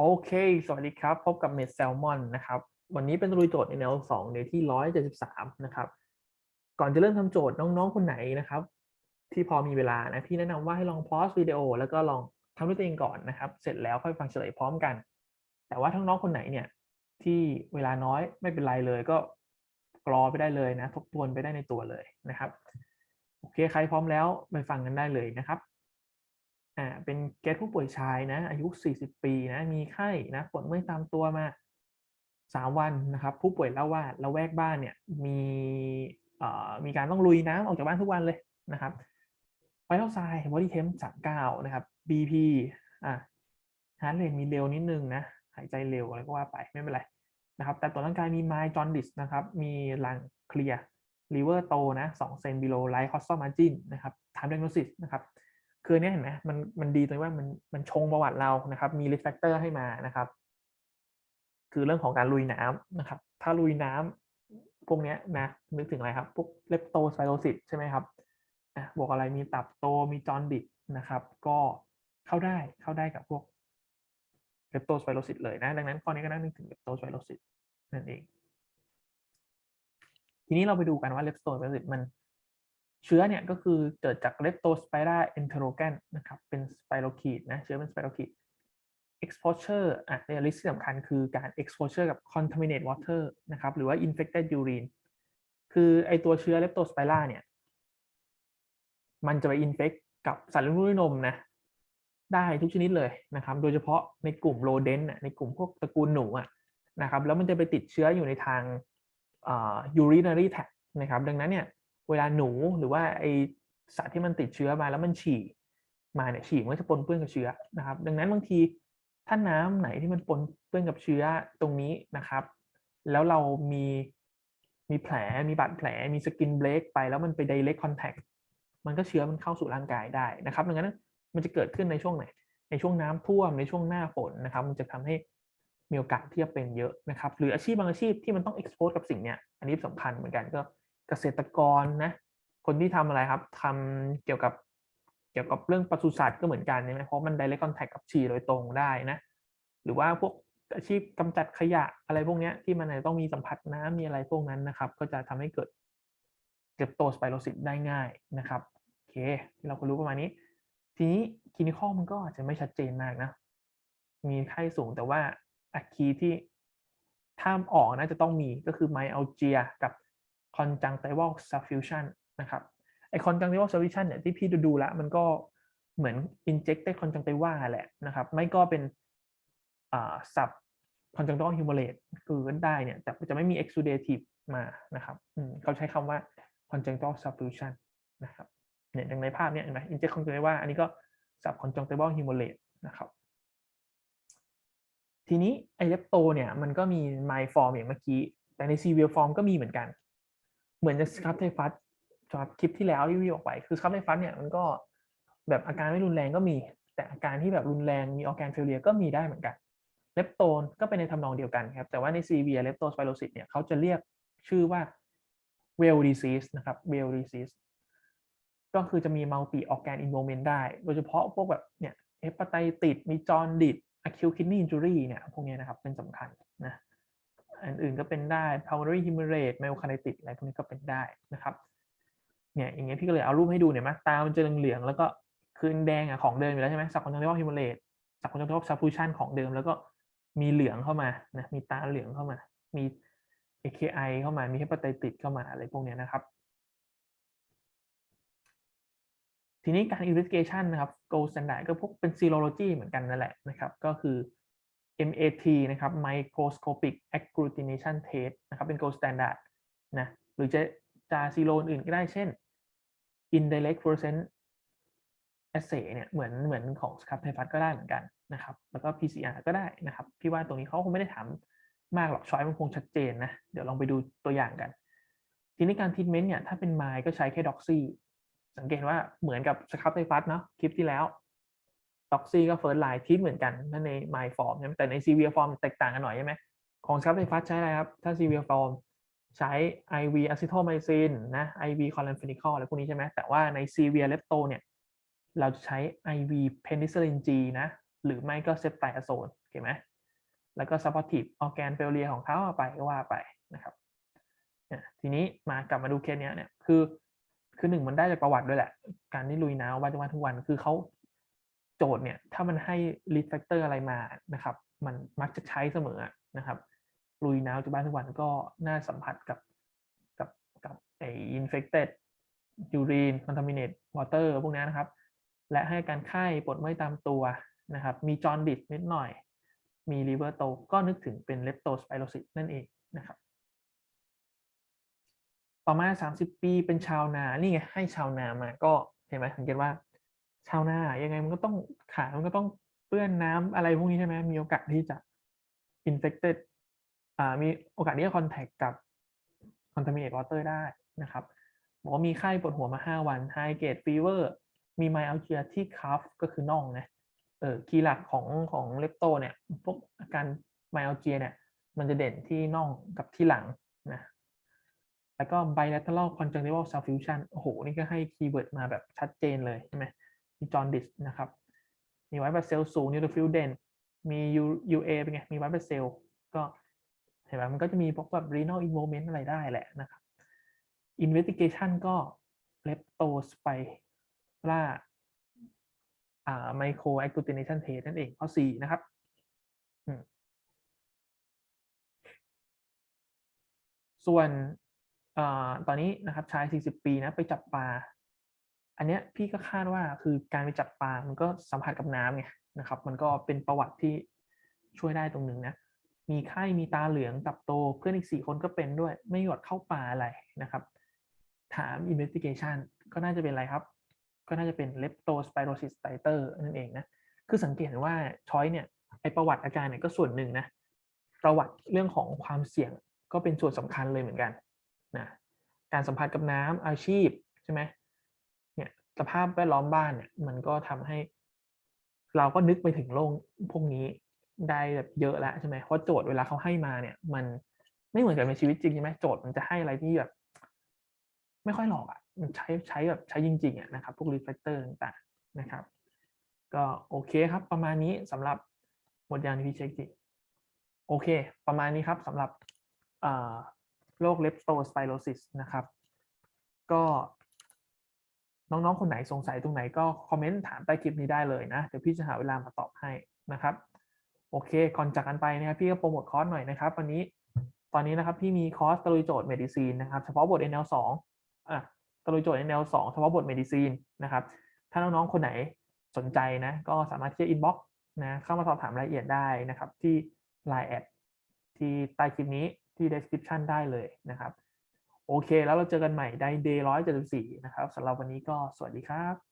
โอเค สวัสดีครับ พบกับเมดแซลมอนนะครับ วันนี้เป็นตะลุยโจทย์ในแนวสองในที่ร้อยเจ็ดสิบสามนะครับ ก่อนจะเริ่มทำโจทย์น้องๆ คนไหนนะครับ ที่พอมีเวลานะ พี่แนะนำว่าให้ลองพอสวิดีโอแล้วก็ลองทำด้วยตัวเองก่อนนะครับ เสร็จแล้วค่อยฟังเฉลยพร้อมกัน แต่ว่าทั้งน้องคนไหนเนี่ย ที่เวลาน้อยไม่เป็นไรเลยก็กรอไปได้เลยนะ ทบทวนไปได้ในตัวเลยนะครับ โอเค ใครพร้อมแล้วไปฟังกันได้เลยนะครับ อ่าเป็นเกสผู้ป่วยชายนะ อายุ 40 ปีนะ มีไข้นะปวดเมื่อยตามตัวมา 3 วันนะครับ ผู้ป่วยเล่าว่าละแวกบ้านเนี่ยมีเอ่อมีการต้องลุยน้ำออกจากบ้านทุกวันเลยนะครับไวท์เทลไซด์บอดี้เทมสามเก้านะครับ BP อ่าฮาร์ดเรทมีเร็วนิดนึงนะ หายใจเร็วอะไรก็ว่าไปไม่เป็นไรนะครับ แต่ตัวร่างกายมีไมจอนดิสนะครับ มีลังเคลียร์ลิเวอร์โตนะ2เซนบิโลไลท์คอสตอมาจินนะครับไทามเดนโนซิสนะครับ คือเนี้ยเห็นไหมมันมันดีตรงที่ว่ามันมันชงประวัติเรานะครับ มี risk factor ให้มานะครับ คือเรื่องของการลุยน้ำนะครับ ถ้าลุยน้ำพวกเนี้ยนะนึกถึงอะไรครับ พวกเลปโตสไ i โ o ซิสใช่ไหมครับอะบวกอะไรมีตับโตมีจอนดิดนะครับ ก็เข้าได้เข้าได้กับพวกเลปโตสไ i โ o ซิสเลยนะ ดังนั้นข้อนี้ก็น่านึกถึงเลปโตสไ i โ o ซิสนั่นเองทีนี้เราไปดูกันว่าเลปโตสไ i โ o ซิสมัน เชื้อเนี่ยก็คือเกิดจาก Leptospira enterogan นะครับเป็นสไปโรคีดนะเชื้อเป็นสไปโรคีด exposure อะในลิสต์ที่สำคัญคือการ exposure กับ contaminated water นะครับหรือว่า infected urine คือไอตัวเชื้อ Leptospira เนี่ย มันจะไป infect กับสัตว์เลี้ยงลูกด้วยนมนะได้ทุกชนิดเลยนะครับ โดยเฉพาะในกลุ่มโ o เดนในกลุ่มพวกตระกูลหนูอะนะครับ แล้วมันจะไปติดเชื้ออยู่ในทาง urinary tract นะครับ ดังนั้นเนี่ย เวลาหนูหรือว่าไอสัตว์ที่มันติดเชื้อมาแล้วมันฉี่มาเนี่ยฉี่มันก็จะปนเปื้อนกับเชื้อนะครับ ดังนั้นบางทีถ้าน้ำไหนที่มันปนเปื้อนกับเชื้อตรงนี้นะครับ แล้วเรามีมีแผลมีบาดแผลมีสกินเบรกไปแล้วมันไป direct contact มันก็เชื้อมันเข้าสู่ร่างกายได้นะครับดังนั้นมันจะเกิดขึ้นในช่วงไหน ในช่วงน้ำท่วมในช่วงหน้าฝนนะครับ มันจะทำให้มีโอกาสที่จะเป็นเยอะนะครับ หรืออาชีพบางอาชีพที่มันต้อง expose กับสิ่งเนี้ยอันนี้สำคัญเหมือนกันก็ เกษตรกรนะ คนที่ทำอะไรครับทำเกี่ยวกับเกี่ยวกับเรื่องปศุสัตว์ก็เหมือนกันใช่ไหมเพราะมัน direct contact กับฉี่โดยตรงได้นะ หรือว่าพวกอาชีพกำจัดขยะอะไรพวกนี้ที่มันต้องมีสัมผัสน้ำมีอะไรพวกนั้นนะครับ ก็จะทำให้เกิดเก็บโตสไปโรซิสได้ง่ายนะครับโอเคเราก็รู้ประมาณนี้ ทีนี้คลินิคอลมันก็อาจจะไม่ชัดเจนมากนะ มีไข้สูงแต่ว่าอะคีที่ถ้าออกน่าจะต้องมีก็คือไมอัลเจียกับ conjunctival suffusion นะครับไอ conjunctival suffusion เนี่ยที่พี่ดูดูแล้วมันก็เหมือน injected conjunctiva แหละนะครับ ไม่ก็เป็นอ่า sub conjunctival hemorrhage คือก็ได้เนี่ยแต่จะไม่มี exudative มานะครับเขาใช้คำว่า conjunctival suffusion นะครับเนี่ยอย่างในภาพเนี่ยเห็นไหม inject conjunctiva อันนี้ก็ sub conjunctival hemorrhage นะครับทีนี้ไอเลปโตเนี่ยมันก็มี my form อย่างเมื่อกี้ แต่ใน severe form ก็มีเหมือนกัน เหมือนจะสครับไทฟัสจากคลิปที่แล้วที่พี่บอกไปคือสครับไทฟัสเนี่ยมันก็แบบอาการไม่รุนแรงก็มี แต่อาการที่แบบรุนแรงมีออแกนเฟลเลียก็มีได้เหมือนกันเลปโตนก็เป็นในทำนองเดียวกันครับ แต่ว่าใน severe leptospirosis เนี่ยเขาจะเรียกชื่อว่า well disease นะครับ well disease ก็คือจะมี multi organ involvement ได้ โดยเฉพาะพวกแบบเนี่ยเฮปไตติดมีจอนดิด acute kidney injury เนี่ยพวกนี้นะครับเป็นสำคัญนะ อันอื่นก็เป็นได้ pulmonary hemorrhage myocarditis อะไรพวกนี้ก็เป็นได้นะครับ เนี่ยอย่างเงี้ยพี่ก็เลยเอารูปให้ดูเนี่ยมั้ยตา มันจะเหลืองๆแล้วก็คือแดงอะของเดิมอยู่แล้วใช่ไหมสับคนจังเทว hemorrhage สับคนจังเทว suffusion ของเดิม แล้วก็มีเหลืองเข้ามานะมีตาเหลืองเข้ามา มี AKI เข้ามามี hepatitis เข้ามาอะไรพวกนี้นะครับ ทีนี้การ investigation นะครับ gold standard ก็พวกเป็น serology เหมือนกันนั่นแหละนะครับ ก็คือ MAT นะครับ microscopic agglutination test นะครับ เป็น gold standard นะ หรือจะจะซีโรอื่นก็ได้เช่น indirect fluorescence assay เนี่ยเหมือนเหมือนของสครับไทฟัสก็ได้เหมือนกันนะครับ แล้วก็ PCR ก็ได้นะครับ พี่ว่าตรงนี้เขาคงไม่ได้ถามมากหรอกช้อยมันคงชัดเจนนะ เดี๋ยวลองไปดูตัวอย่างกัน ทีนี้การทีทเมนต์เนี่ยถ้าเป็นไมล์ก็ใช้แค่ด็อกซี่สังเกตว่าเหมือนกับสครับไทฟัสเนาะคลิปที่แล้ว ด็อกซี่ก็เฟิร์สไลน์ทีเหมือนกันนั่นในไมล์ฟอร์มแต่ในซีเวียฟอร์มแตกต่างกันหน่อยใช่ไหมของสครับไทฟัสใช้อะไรครับ ถ้าซีเวียฟอร์มใช้ IV acetomy นนะ IV chloramphenicol อะไรพวกนี้ใช่ไหมแต่ว่าใน severe lepto เนี่ย เราจะใช้ IV penicillin G นะ หรือไม่ก็เซปไตอะโซนโอเคไหมแล้วก็ supportive organ failure ของเขาเอาไปก็ว่าไปนะครับทีนี้มากลับมาดูเคสเนี้ยเนี่ยคือคือหนึ่งมันได้จากประวัติด้วยแหละ การที่ลุยน้ำวันวันทุกวันคือเขา โจทย์เนี่ยถ้ามันให้ risk factor อะไรมานะครับ มันมักจะใช้เสมอนะครับลุยน้ำจากบ้านทุกวันก็น่าสัมผัสกับกับกับไอ้ infected urine contaminated water พวกนี้นะครับ และให้การไข้ปวดเมื่อยตามตัวนะครับ มีจอนดิสนิดหน่อย มีลิเวอร์โตก็นึกถึงเป็นเลปโตสไปโรซิสนั่นเองนะครับ ต่อมา 30 ปีเป็นชาวนา นี่ไง ให้ชาวนามาก็เห็นไหมสังเกตว่า ชาวนายังไงมันก็ต้องขามันก็ต้องเปื้อนน้ำอะไรพวกนี้ใช่ไหมมีโอกาสที่จะ infected อ่ามีโอกาสที่จะ contact กับ contaminated water ได้นะครับบอกว่ามีไข้ปวดหัวมา 5 วัน high grade fever มี myalgia ที่ cuff ก็คือน่องนะเออคีย์หลักของของเลปโตเนี่ยพวกอาการ myalgia เนี่ย มันจะเด่นที่น่องกับที่หลังนะแล้วก็ bilateral conjunctival suffusion โอ้โห นี่ก็ให้คีย์เวิร์ดมาแบบชัดเจนเลยใช่ไหม มีจอ n ดิสนะครับ มีไวท์บัสเซลสูงนิวโรฟิลเดนมี UA เป็นไง มีไวท์บัสเซลก็เห็นไหมมันก็จะมีพวกแบบ renal involvement อะไรได้แหละนะครับ investigation ก็ leptospira อ่า micro agglutination test นั่นเองข้อ4นะครับส่วนอ่าตอนนี้นะครับชาย 40 ปีนะไปจับปลา อันเนี้ยพี่ก็คาดว่าคือการไปจับปลา มันก็สัมผัสกับน้ำไงนะครับ มันก็เป็นประวัติที่ช่วยได้ตรงหนึ่งนะ มีไข้ มีตาเหลือง ตับโต เพื่อนอีก4คนก็เป็นด้วย ไม่หยดเข้าปลาอะไรนะครับ ถาม investigation ก็น่าจะเป็นอะไรครับ ก็น่าจะเป็น leptospirosis titer นั่นเองนะ คือสังเกตว่าช้อยเนี่ย ไอประวัติอาการเนี่ยก็ส่วนหนึ่งนะ ประวัติเรื่องของความเสี่ยงก็เป็นส่วนสำคัญเลยเหมือนกันนะ การสัมผัสกับน้ำอาชีพใช่ไหม สภาพแวดล้อมบ้านเนี่ยมันก็ทำให้ เราก็นึกไปถึงโรคพวกนี้ได้แบบเยอะแล้วใช่ไหมเพราะโจทย์เวลาเขาให้มาเนี่ย มันไม่เหมือนกับในชีวิตจริงใช่ไหมโจทย์มันจะให้อะไรที่แบบ ไม่ค่อยหลอกอะมันใช้ใช้แบบใช้จริงๆอะนะครับ พวกรีเฟกเตอร์ต่างๆนะครับ ก็โอเคครับ ประมาณนี้สำหรับหมดยางที่พี่เช็คจิโอเค ประมาณนี้ครับสำหรับโรคเลปโตสไปโรซิสนะครับ ก็ น้องๆ คนไหนสงสัยตรงไหนก็คอมเมนต์ถามใต้คลิปนี้ได้เลยนะ เดี๋ยวพี่จะหาเวลามาตอบให้นะครับ โอเค ก่อนจากกันไปนะครับพี่ก็โปรโมทคอร์สหน่อยนะครับ วันนี้ ตอนนี้นะครับพี่มีคอร์สตะลุยโจทย์เมดิซีนนะครับ เฉพาะบท NL2 อะตะลุยโจทย์ NL2 เฉพาะบทเมดิซีนนะครับ ถ้าน้องๆ คนไหนสนใจนะ ก็สามารถที่จะอินบ็อกซ์นะเข้ามาสอบถามรายละเอียดได้นะครับ ที่ Line แอดที่ใต้คลิปนี้ที่ description ได้เลยนะครับ โอเค แล้วเราเจอกันใหม่ใน day 174 นะครับสำหรับวันนี้ก็สวัสดีครับ